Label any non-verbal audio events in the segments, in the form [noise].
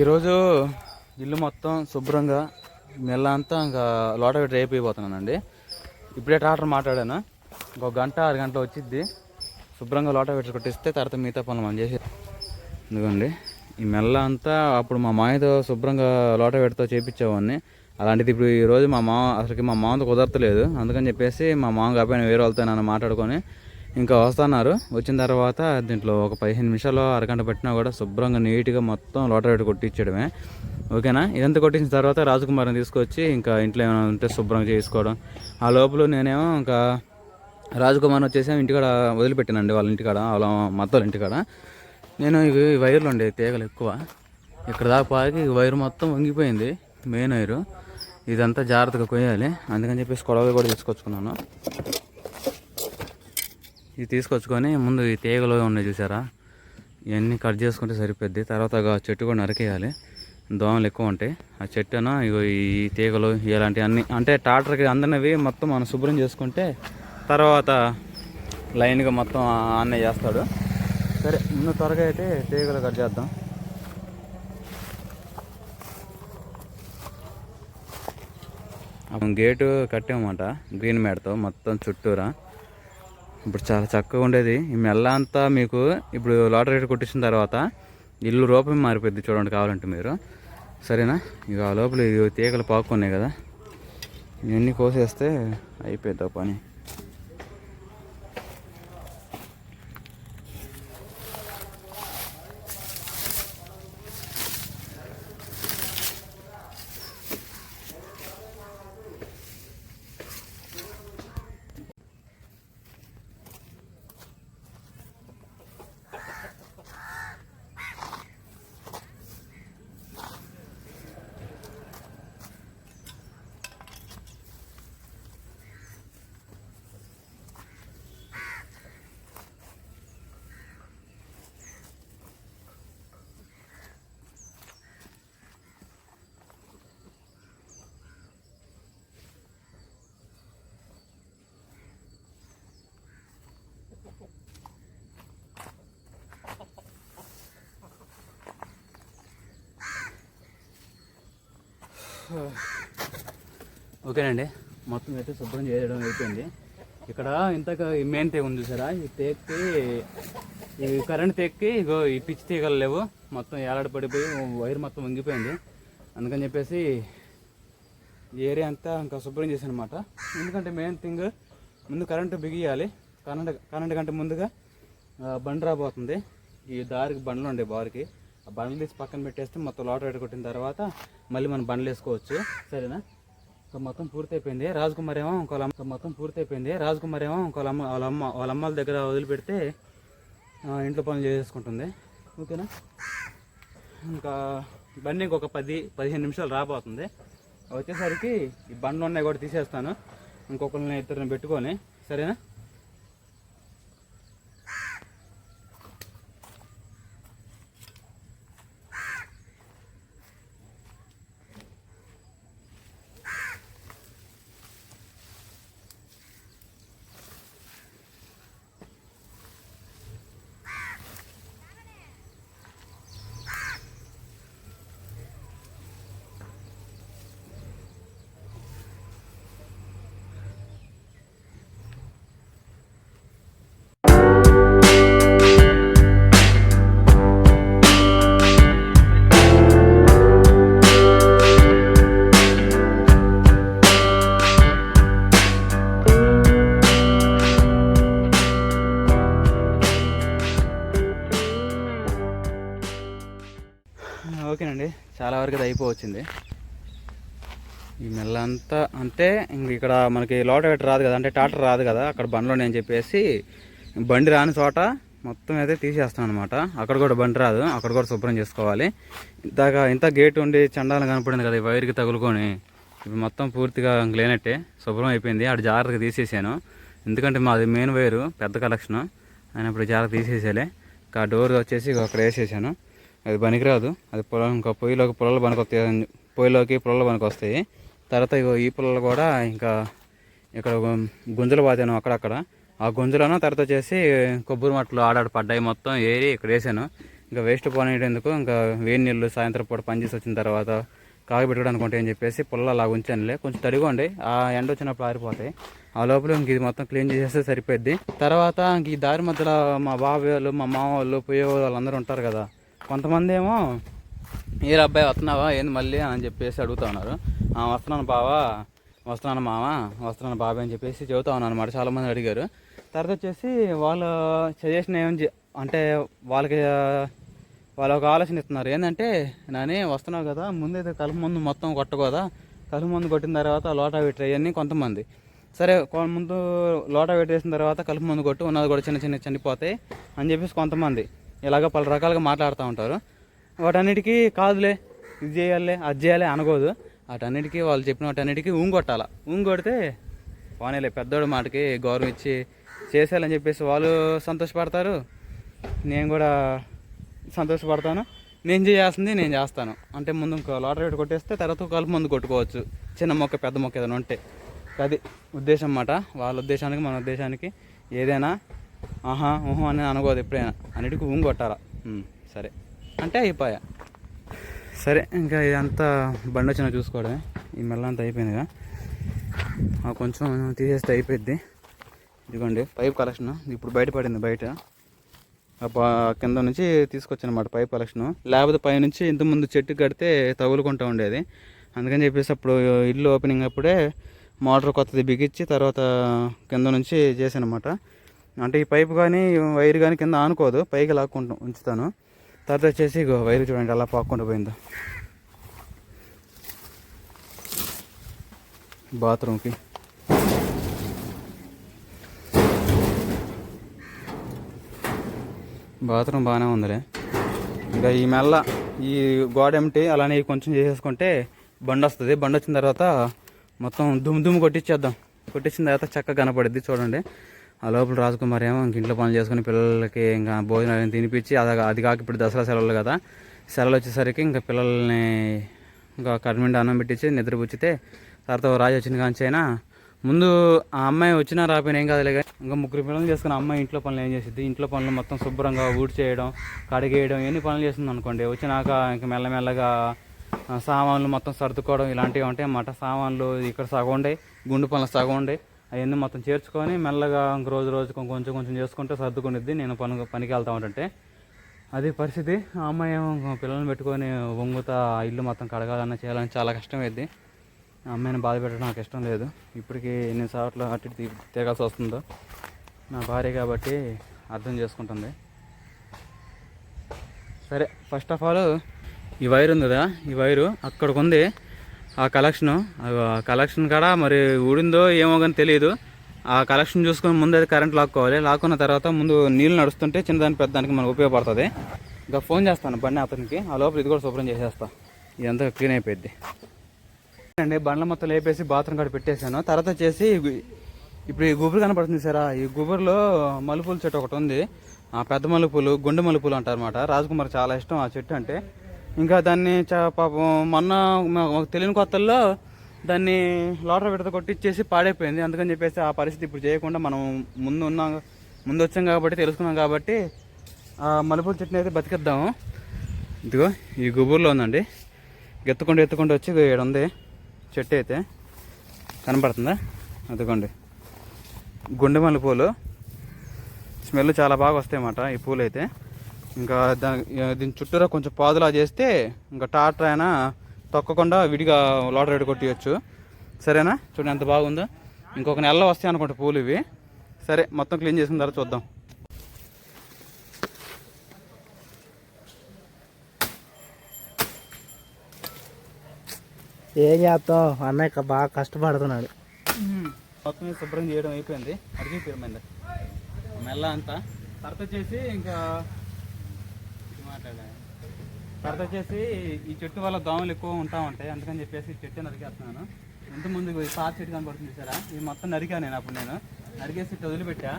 ఈరోజు ఇల్లు మొత్తం శుభ్రంగా నెల అంతా ఇంకా లోట పెట్టి అయిపోతున్నానండి ఇప్పుడే ట్రాక్టర్ మాట్లాడాను. ఇంకో గంట ఆరు గంటలు వచ్చిద్ది. శుభ్రంగా లోట పెట్టి కొట్టిస్తే తర్వాత మిగతా పనులు మనం చేసి ఎందుకండి ఈ మెల్ల అంతా అప్పుడు మా మామయ్యతో శుభ్రంగా లోట పెడితో చేయించేవాడిని అలాంటిది ఇప్పుడు ఈరోజు మా మామ అసలుకి మా మామతో కుదరతలేదు. అందుకని చెప్పేసి మా మామ కాకపోయినా వేరే వాళ్ళతో నన్ను మాట్లాడుకొని ఇంకా వస్తున్నారు. వచ్చిన తర్వాత దీంట్లో ఒక పదిహేను నిమిషాలు అరగంట పెట్టినా కూడా శుభ్రంగా నీట్గా మొత్తం లోట కొట్టించడమే. ఓకేనా? ఇదంతా కొట్టించిన తర్వాత రాజకుమార్ని తీసుకొచ్చి ఇంకా ఇంట్లో ఏమైనా ఉంటే శుభ్రంగా చేసుకోవడం. ఆ లోపల నేనేమో ఇంకా రాజకుమార్ వచ్చేసి ఇంటికాడ వదిలిపెట్టానండి వాళ్ళ ఇంటికాడ వాళ్ళ మద్దల ఇంటికాడ నేను ఇవి వైర్లు ఉండే తీగలు ఎక్కువ. ఇక్కడ దాకా పాకి ఈ వైర్ మొత్తం వంగిపోయింది మెయిన్ వైరు. ఇదంతా జాగ్రత్తగా కొయ్యాలి. అందుకని చెప్పేసి కొడవలు కూడా తీసుకొచ్చుకున్నాను. ఇది తీసుకొచ్చుకొని ముందు ఈ తీగలు ఉన్నాయి చూసారా? ఇవన్నీ కట్ చేసుకుంటే సరిపోద్ది. తర్వాత చెట్టు కూడా నరికేయాలి. దోమలు ఎక్కువ ఉంటాయి. ఆ చెట్టున ఇగో ఈ తీగలు ఇలాంటివి అన్ని అంటే ట్రాక్టర్కి అందనవి మొత్తం మనం శుభ్రం చేసుకుంటే తర్వాత లైన్గా మొత్తం అన్నీ చేస్తాడు. సరే ముందు త్వరగా అయితే తీగలు కట్ చేద్దాం. గేటు కట్టామన్నమాట గ్రీన్ మ్యాట్తో మొత్తం చుట్టూరా. ఇప్పుడు చాలా చక్కగా ఉండేది. ఈ మెల్ల అంతా మీకు ఇప్పుడు లాటరీ రేట్ కొట్టించిన తర్వాత ఇల్లు రూపం మారిపోద్ది చూడండి కావాలంటే మీరు. సరేనా? ఇక ఆ లోపల ఇవి తీగలు పాక్కున్నాయి కదా. ఇవన్నీ కోసేస్తే అయిపోయిద్దా పని. [sighs] ఓకేనండి. మొత్తం అయితే శుభ్రం చేయడం అయిపోయింది. ఇక్కడ ఇంతక మెయిన్ తీగ ఉంది చూసారా? ఈ తేక్కి ఈ కరెంట్ తేక్కి ఇగో ఈ పిచ్చి తీగలు లేవు. మొత్తం ఏలాడ పడిపోయి వైర్ మొత్తం వంగిపోయింది. అందుకని చెప్పేసి ఈ ఏరియా అంతా ఇంకా శుభ్రం చేశాను అనమాట ఎందుకంటే మెయిన్ థింగ్ ముందు కరెంటు బిగియాలి. కరెంట్ కరెంట్ కంటే ముందుగా బండి రాబోతుంది. ఈ దారికి బండ్లు ఉండే బారికి. ఆ బండ్లు తీసి పక్కన పెట్టేస్తే మొత్తం లోటర్ ఎట్ట కొట్టిన తర్వాత మళ్ళీ మనం బండ్లు వేసుకోవచ్చు. సరేనా? ఇంకా మొత్తం పూర్తయిపోయింది. రాజకుమార్ ఏమో ఇంకో అమ్మ మొత్తం పూర్తయిపోయింది. రాజకుమార్ ఏమో ఇంకో అమ్మ వాళ్ళ అమ్మ వాళ్ళ అమ్మాల దగ్గర వదిలిపెడితే ఇంట్లో పనులు చేసేసుకుంటుంది. ఓకేనా? ఇంకా బండి ఇంకొక పది పదిహేను నిమిషాలు రాబోతుంది. వచ్చేసరికి ఈ బండ్లు ఉన్నాయి కూడా తీసేస్తాను. ఇంకొకరిని ఇద్దరిని పెట్టుకొని. సరేనా? వరకు అది అయిపోవచ్చింది. ఈ మెల్ల అంతా అంటే ఇక్కడ మనకి లోట రాదు కదా అంటే టాటర్ రాదు కదా అక్కడ బండ్లో నేను చెప్పేసి బండి రాని చోట మొత్తం అయితే తీసేస్తాను అనమాట అక్కడ కూడా బండి రాదు అక్కడ కూడా శుభ్రం చేసుకోవాలి. ఇంతగా ఇంత గేట్ ఉండి చండాలం కనపడింది కదా ఈ వైర్కి తగులుకొని. ఇప్పుడు మొత్తం పూర్తిగా ఇంక లేనట్టే శుభ్రం అయిపోయింది. అక్కడ జాగ్రత్తగా తీసేసాను. ఎందుకంటే మాది మెయిన్ వైరు పెద్ద కలెక్షన్. అయినప్పుడు జాగ్రత్త తీసేసేలే ఇంకా డోర్ వచ్చేసి అక్కడ వేసేసాను. అది పనికిరాదు. అది పొలం ఇంకా పొయ్యిలోకి పొలాలు పనికొస్తాయి. పొయ్యిలోకి పొలాలు పనికొస్తాయి. తర్వాత ఇగో ఈ పొలాలు కూడా ఇంకా ఇక్కడ గుంజలు పాతాను అక్కడక్కడ. ఆ గుంజలను తర్వాత వచ్చేసి కొబ్బరి మట్టలు ఆడాడు పడ్డాయి మొత్తం ఏరి ఇక్కడ వేసాను. ఇంకా వేస్ట్ పోనేటందుకు ఇంకా వేడి నీళ్ళు సాయంత్రం పూట పనిచేసి వచ్చిన తర్వాత కాగబెట్టుకోవడానికి ఉంటాయి అని చెప్పేసి పొలాలు అలా ఉంచానులే. కొంచెం తడిగోండి ఆ ఎండ వచ్చినప్పుడు ఆరిపోతాయి. ఆ లోపల ఇంక ఇది మొత్తం క్లీన్ చేసేస్తే సరిపోద్ది తర్వాత ఇంక ఈ దారి మధ్యలో మా బాబాయ్ వాళ్ళు మా మామ వాళ్ళు పోయే వాళ్ళు అందరూ ఉంటారు కదా. కొంతమంది ఏమో ఏ అబ్బాయి వస్తున్నావా ఏంది మళ్ళీ అని చెప్పేసి అడుగుతా ఉన్నారు వస్తున్నాను బావా వస్తున్నాను మామ వస్తున్నాను బాబాయ్ అని చెప్పేసి చెబుతా ఉన్నాను అనమాట చాలామంది అడిగారు తర్వాత వచ్చేసి వాళ్ళు సజెషన్ ఏం చే- అంటే వాళ్ళకి వాళ్ళు ఒక ఆలోచన ఇస్తున్నారు ఏంటంటే నాని వస్తున్నావు కదా ముందైతే కలుపు మందు మొత్తం కొట్టకూడదా కలుపు మందు కొట్టిన తర్వాత లోటా పెట్టి అవన్నీ కొంతమంది సరే ముందు లోటా పెట్టేసిన తర్వాత కలుపు మందు కొట్టు ఉన్నది కూడా చిన్న చిన్న చనిపోతాయి అని చెప్పేసి కొంతమంది ఇలాగ పలు రకాలుగా మాట్లాడుతూ ఉంటారు. వాటన్నిటికీ కాదులే ఇది చేయాలి అది చేయాలి అనకూడదు వాటన్నిటికీ వాళ్ళు చెప్పిన వాటన్నిటికీ ఊంగొట్టాల ఊంగొడితే పోనీలే పెద్దోడు మాటకి గౌరవం ఇచ్చి చేసేయాలని చెప్పేసి వాళ్ళు సంతోషపడతారు. నేను కూడా సంతోషపడతాను. నేను చేయాల్సింది నేను చేస్తాను. అంటే ముందు ఇంకో లాటరీ రేటు కొట్టేస్తే తర్వాత కలుపు ముందు కొట్టుకోవచ్చు. చిన్న మొక్క పెద్ద మొక్క ఏదైనా ఉంటే. అది ఉద్దేశం అన్నమాట. వాళ్ళ ఉద్దేశానికి మన ఉద్దేశానికి ఏదైనా ఆహా ఊహం అని అనుకోదు ఎప్పుడైనా. అన్నిటికీ ఊం కొట్టాలా? సరే. అంటే అయిపోయా. సరే ఇంకా ఇదంతా బండి వచ్చిన చూసుకోవడమే. ఈ మెల్ల అంతా అయిపోయిందిగా కొంచెం తీసేస్తే అయిపోయింది ఇదిగోండి పైప్ కలెక్షన్. ఇప్పుడు బయటపడింది బయట. కింద నుంచి తీసుకొచ్చానమాట పైప్ కలెక్షన్. లేకపోతే పైనుంచి ఇంతకుముందు చెట్టు కడితే తగులుకుంటూ ఉండేది. అందుకని చెప్పేసి అప్పుడు ఇల్లు ఓపెనింగ్ అప్పుడే మోటార్ కొత్తది బిగించి తర్వాత కింద నుంచి చేశాను అనమాట అంటే ఈ పైపు కానీ వైర్ కానీ కింద ఆనుకోదు. పైకి లాక్కుంటూ ఉంచుతాను. తర్వాత వచ్చేసి ఇగో వైర్ చూడండి అలా పాక్కుండా పోయిందో. బాత్రూమ్కి బాత్రూమ్ బాగానే ఉందిలే. ఇంకా ఈ మెల్ల ఈ గోడ ఏమిటి అలానే కొంచెం చేసేసుకుంటే బండి వస్తుంది. బండి వచ్చిన తర్వాత మొత్తం దుమ్ దుమ్ము కొట్టించేద్దాం కొట్టించిన తర్వాత చక్కగా కనపడుద్ది చూడండి. ఆ లోపల రాజకుమార్ ఏమో ఇంక ఇంట్లో పనులు చేసుకుని పిల్లలకి ఇంకా భోజనాలు తినిపించి అది అది కాక ఇప్పుడు దసరా సెలవులు కదా. సెలవులు వచ్చేసరికి ఇంకా పిల్లల్ని ఇంకా కడిమిండి అన్నం పెట్టించి నిద్రపుచ్చితే తర్వాత రాజు వచ్చిన కాంచైనా ముందు ఆ అమ్మాయి వచ్చినా రాపోయినా ఏం కాదులే కానీ ఇంకా ముగ్గురు పిల్లలు చేసుకుని అమ్మాయి ఇంట్లో పనులు ఏం చేసిద్ది? ఇంట్లో పనులు మొత్తం శుభ్రంగా ఊడ్ చేయడం కడిగేయడం ఎన్ని పనులు చేస్తుంది అనుకోండి. వచ్చినాక ఇంకా మెల్లమెల్లగా సామాన్లు మొత్తం సర్దుకోవడం ఇలాంటివి ఉంటాయి అన్నమాట. సామాన్లు ఇక్కడ సగం ఉండే గుండు పనులు సగం ఉండే. అవన్నీ మొత్తం చేర్చుకొని మెల్లగా ఇంక రోజు రోజు కొంచెం కొంచెం చేసుకుంటే సర్దుకునిద్ది. నేను పని పనికి వెళ్తా ఉంటుంటే అది పరిస్థితి. ఆ అమ్మాయి ఏమో పిల్లల్ని పెట్టుకొని వంగుతా ఆ ఇల్లు మొత్తం కడగాలన్నా చేయాలని చాలా కష్టమైద్ది. ఆ అమ్మాయిని బాధ పెట్టడం నాకు ఇష్టం లేదు. ఇప్పటికీ ఎన్నిసార్లు అటు ఇటు వస్తుందో నా భార్య కాబట్టి అర్థం చేసుకుంటుంది. సరే ఫస్ట్ ఆఫ్ ఆల్ ఈ వైర్ ఉంది కదా? ఈ వైరు అక్కడికి ఉంది ఆ కలెక్షను ఆ కలెక్షన్ కాడ మరి ఊడిందో ఏమో కానీ తెలియదు ఆ కలెక్షన్ చూసుకొని ముందు అయితే కరెంట్ లాక్కోవాలి. లాక్కున్న తర్వాత ముందు నీళ్ళు నడుస్తుంటే చిన్నదానికి పెద్దదానికి మనకు ఉపయోగపడుతుంది. ఇంకా ఫోన్ చేస్తాను బండి అతనికి. ఆ లోపల ఇది కూడా శుభ్రం చేసేస్తా. ఇదంతా క్లీన్ అయిపోయింది అండి బండ్ల మొత్తం లేపేసి బాత్రూమ్ కాడ పెట్టేశాను. తర్వాత వచ్చేసి ఇప్పుడు ఈ గుబురు కనపడుతుంది సరా? ఈ గుబురులో మలుపుల చెట్టు ఒకటి ఉంది. ఆ పెద్ద మలుపులు గుండె మలుపులు అంటారు అనమాట రాజకుమార్ చాలా ఇష్టం ఆ చెట్టు అంటే. ఇంకా దాన్ని పాపం మొన్న మాకు తెలియని కొత్తల్లో దాన్ని లోటర్ విడత కొట్టిచ్చేసి పాడైపోయింది. అందుకని చెప్పేసి ఆ పరిస్థితి ఇప్పుడు చేయకుండా మనం ముందు ఉన్నాం ముందు వచ్చాం కాబట్టి తెలుసుకున్నాం కాబట్టి ఆ మలుపుల చెట్టుని అయితే బతికిద్దాము ఇదిగో ఈ గుబూర్లో ఉందండి. ఎత్తుకుంటూ ఎత్తుకుంటూ వచ్చి ఇక్కడ ఉంది చెట్టు అయితే. కనపడుతుందా? అదిగోండి. గుండె మల్లెపూలు. స్మెల్ చాలా బాగా వస్తాయి అన్నమాట ఈ పూలు అయితే ఇంకా దాని దీని చుట్టూరా కొంచెం పాదులా చేస్తే ఇంకా టాటర్ అయినా తొక్కకుండా విడిగా లోటర్ రెడీ కొట్టియచ్చు. సరేనా? చూడండి ఎంత బాగుందో. ఇంకొక నెలలో వస్తాయి అనుకుంటా పూలు ఇవి. సరే మొత్తం క్లీన్ చేసిన తర్వాత చూద్దాం. ఏం చేస్తాం అన్నయ్య బాగా కష్టపడుతున్నాడు. మొత్తం శుభ్రం చేయడం అయిపోయింది. అడిగి మెల్ల అంతా. తర్వాత వచ్చేసి ఇంకా తర్వాత వచ్చేసి ఈ చెట్టు వల్ల దోమలు ఎక్కువ ఉంటా ఉంటాయి. అందుకని చెప్పేసి చెట్టు నరికేస్తున్నాను. ఇంత ముందు ఈ పాత చెట్టు కనబడుతుంది సారా ఇది మొత్తం నరికా నేను అప్పుడు నేను. నరికేసి వదిలిపెట్టా.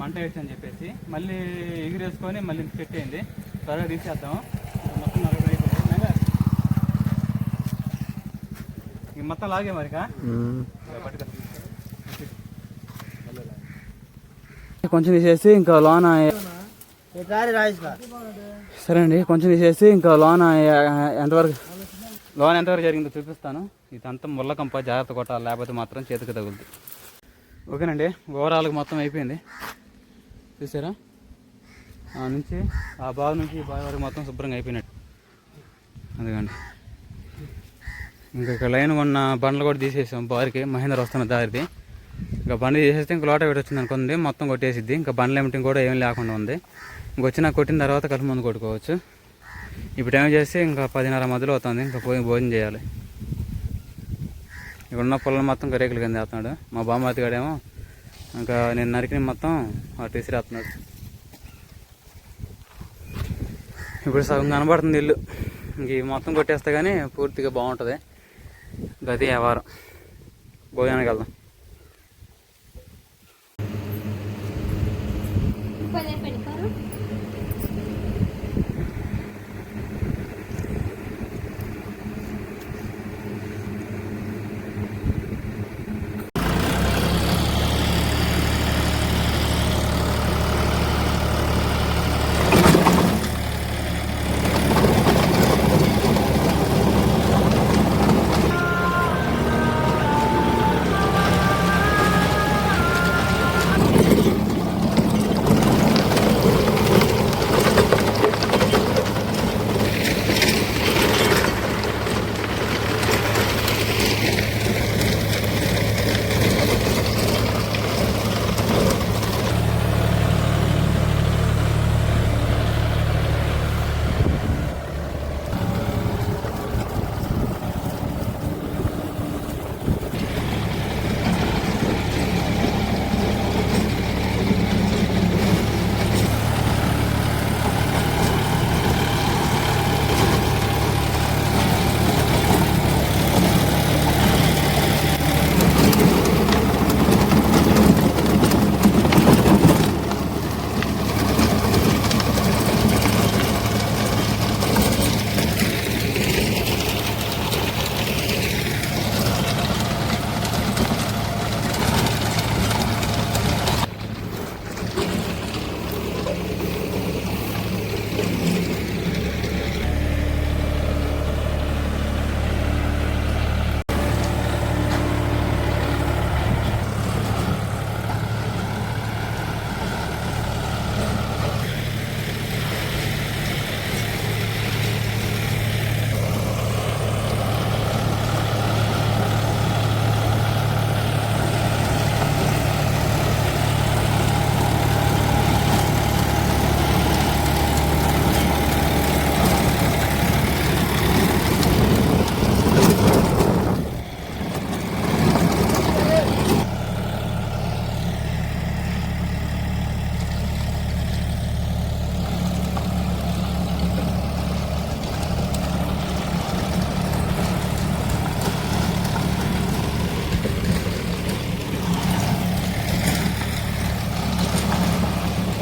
మంట వేసి అని చెప్పేసి. మళ్ళీ ఎగిరేసుకొని మళ్ళీ ఇంత చెట్టు అయింది. త్వరగా తీసేద్దాం మొత్తం ఈ మొత్తం లాగే మరికా? కొంచెం తీసేసి ఇంకా లోన సరే అండి కొంచెం తీసేసి ఇంకా లోన్ ఎంతవరకు లోన్ ఎంతవరకు జరిగిందో చూపిస్తాను. ఇదంతా ముళ్ళకంప జాగ్రత్త కొట్టాలి లేకపోతే మాత్రం చేతికి తగులుతుంది ఓకేనండి ఓవరాల్గా మొత్తం అయిపోయింది. చూసారా? ఆ నుంచి ఆ బావి నుంచి ఈ బావి వరకు మొత్తం శుభ్రంగా అయిపోయినట్టు. అందుకండి ఇంకా ఇక్కడ లైన్ ఉన్న బండ్లు కూడా తీసేసాం బారికి మహేంద్ర వస్తున్న దారిది. ఇంకా బండి తీసేస్తే ఇంకా లోట పెట్టి వచ్చింది అనుకుంది మొత్తం కొట్టేసిద్ది. ఇంకా బండ్లు ఏమిటి కూడా ఏం లేకుండా ఉంది. వచ్చిన కొట్టిన తర్వాత కలిపి ముందు కొట్టుకోవచ్చు. ఇప్పుడు టైం చేసి ఇంకా పదిన్నర మధ్యలో అవుతుంది. ఇంకా పోయి భోజనం చేయాలి. ఇక్కడ ఉన్న పొలం మొత్తం కరేకులు కింద వేస్తున్నాడు. మా బామ్మతి గాడేమో ఇంకా నేను నరికిన మొత్తం అటు విసిరేస్తున్నాడు ఇప్పుడు సగం కనబడుతుంది ఇల్లు. ఇంక మొత్తం కొట్టేస్తే కానీ పూర్తిగా బాగుంటుంది. గది వ్యవహారం. భోజనానికి వెళ్దాం.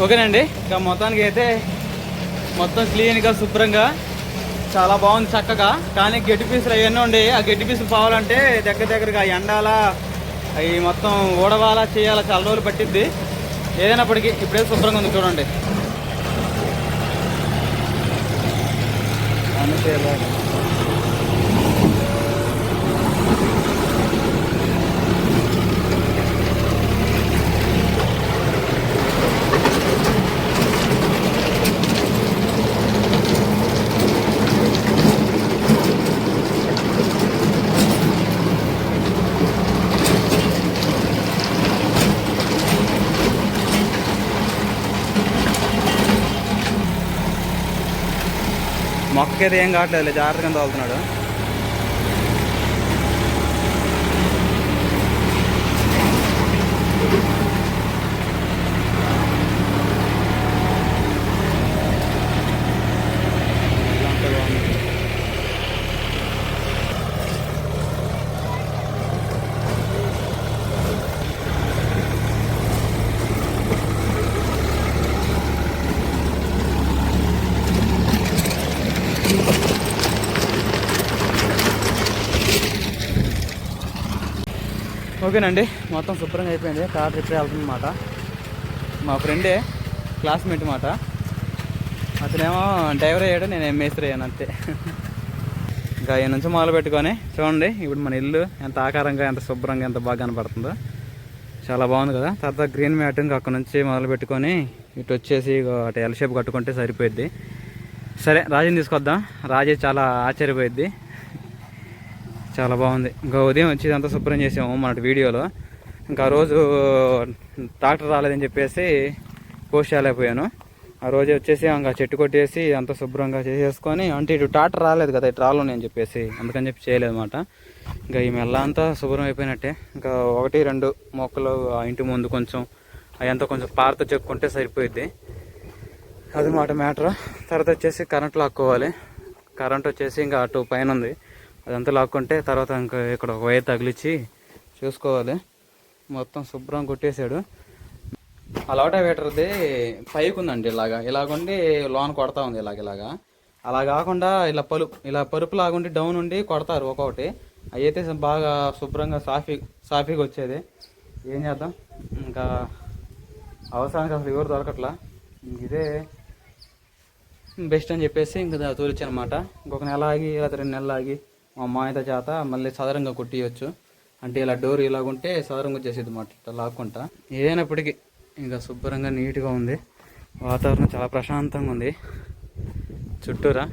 ఓకేనండి. ఇక మొత్తానికి అయితే మొత్తం క్లీన్గా శుభ్రంగా చాలా బాగుంది చక్కగా. కానీ గడ్డి పీసులు అవన్నీ ఉండే ఆ గడ్డి పీసులు పోవాలంటే దగ్గర దగ్గరగా ఎండాల అవి మొత్తం ఓడవాలా చేయాలా చాలా రోజులు పట్టిద్ది. ఏదైనప్పటికీ ఇప్పుడే శుభ్రంగా ఉంది చూడండి. మొక్కకైతే ఏం కావట్లేదు జాగ్రత్తగా తోలుతున్నాడు ఇదంతా బాగుంది. ఓకేనండి మొత్తం శుభ్రంగా అయిపోయింది. కార్ రిపేర్ వెళ్తుందన్నమాట. మా ఫ్రెండే క్లాస్మేట్ మాట. అతనేమో డ్రైవర్ అయ్యాడు నేను మేస్త్రి అయ్యాను అంతే. ఇంకా ఈ నుంచి మొదలు పెట్టుకొని చూడండి ఇప్పుడు మన ఇల్లు ఎంత ఆకారంగా ఎంత శుభ్రంగా ఎంత బాగా కనపడుతుందో. చాలా బాగుంది కదా. తర్వాత గ్రీన్ మ్యాట్ ఇంకా అక్కడ నుంచి మొదలు పెట్టుకొని ఇటు వచ్చేసి అటు ఎల్ షేప్ కట్టుకుంటే సరిపోయిద్ది. సరే రాజుని తీసుకొద్దాం. రాజే చాలా ఆశ్చర్యపోయిద్ది. చాలా బాగుంది. ఇంకా ఉదయం వచ్చి ఇదంతా శుభ్రం చేసాము మన వీడియోలో. ఇంకా రోజు ట్రాక్టర్ రాలేదని చెప్పేసి పోస్ట్ చేయలేకపోయాను ఆ రోజు వచ్చేసి ఇంకా చెట్టు కొట్టేసి అంత శుభ్రంగా చేసేసుకొని అంటే ఇటు ట్రాక్టర్ రాలేదు కదా ఇటు రాళ్ళు అని చెప్పేసి అందుకని చెప్పి చేయలేదు అనమాట ఇంకా ఈ మెల్ల అంతా శుభ్రం అయిపోయినట్టే. ఇంకా ఒకటి రెండు మొక్కలు ఆ ఇంటి ముందు కొంచెం అదంతా కొంచెం పారతో చెప్పుకుంటే సరిపోయిద్ది. అది మాట మ్యాటర్. తర్వాత వచ్చేసి కరెంట్ లాక్కోవాలి. కరెంట్ వచ్చేసి ఇంకా అటు పైన ఉంది. అదంతా లాక్కుంటే తర్వాత ఇంకా ఇక్కడ ఒక వైర్ తగిలిచ్చి చూసుకోవాలి. మొత్తం శుభ్రం కొట్టేశాడు. ఆ లోటావేటర్ది పైకి ఉందండి ఇలాగా. ఇలాగుండి లోన్ కొడతా ఉంది ఇలాగ ఇలాగా. అలా కాకుండా ఇలా పలుపు ఇలా పరుపు లాగుండి డౌన్ ఉండి కొడతారు ఒక్కొక్కటి. అవి అయితే బాగా శుభ్రంగా సాఫీ సాఫీగా వచ్చేది ఏం చేద్దాం? ఇంకా అవసరానికి అసలు ఎవరు దొరకట్లా? ఇదే బెస్ట్ అని చెప్పేసి ఇంకా తోలిచ్చనమాట. ఇంకొక నెల ఆగి లేదా రెండు నెలలు ఆగి మా మాయత చేత మళ్ళీ సదరంగా కొట్టియచ్చు. అంటే ఇలా డోర్ ఇలాగుంటే సదరంగా వచ్చేసేది మాట ఇట్లా లాక్కుంటా. ఏదైనప్పటికీ ఇంకా శుభ్రంగా నీట్గా ఉంది. వాతావరణం చాలా ప్రశాంతంగా ఉంది. చుట్టూరా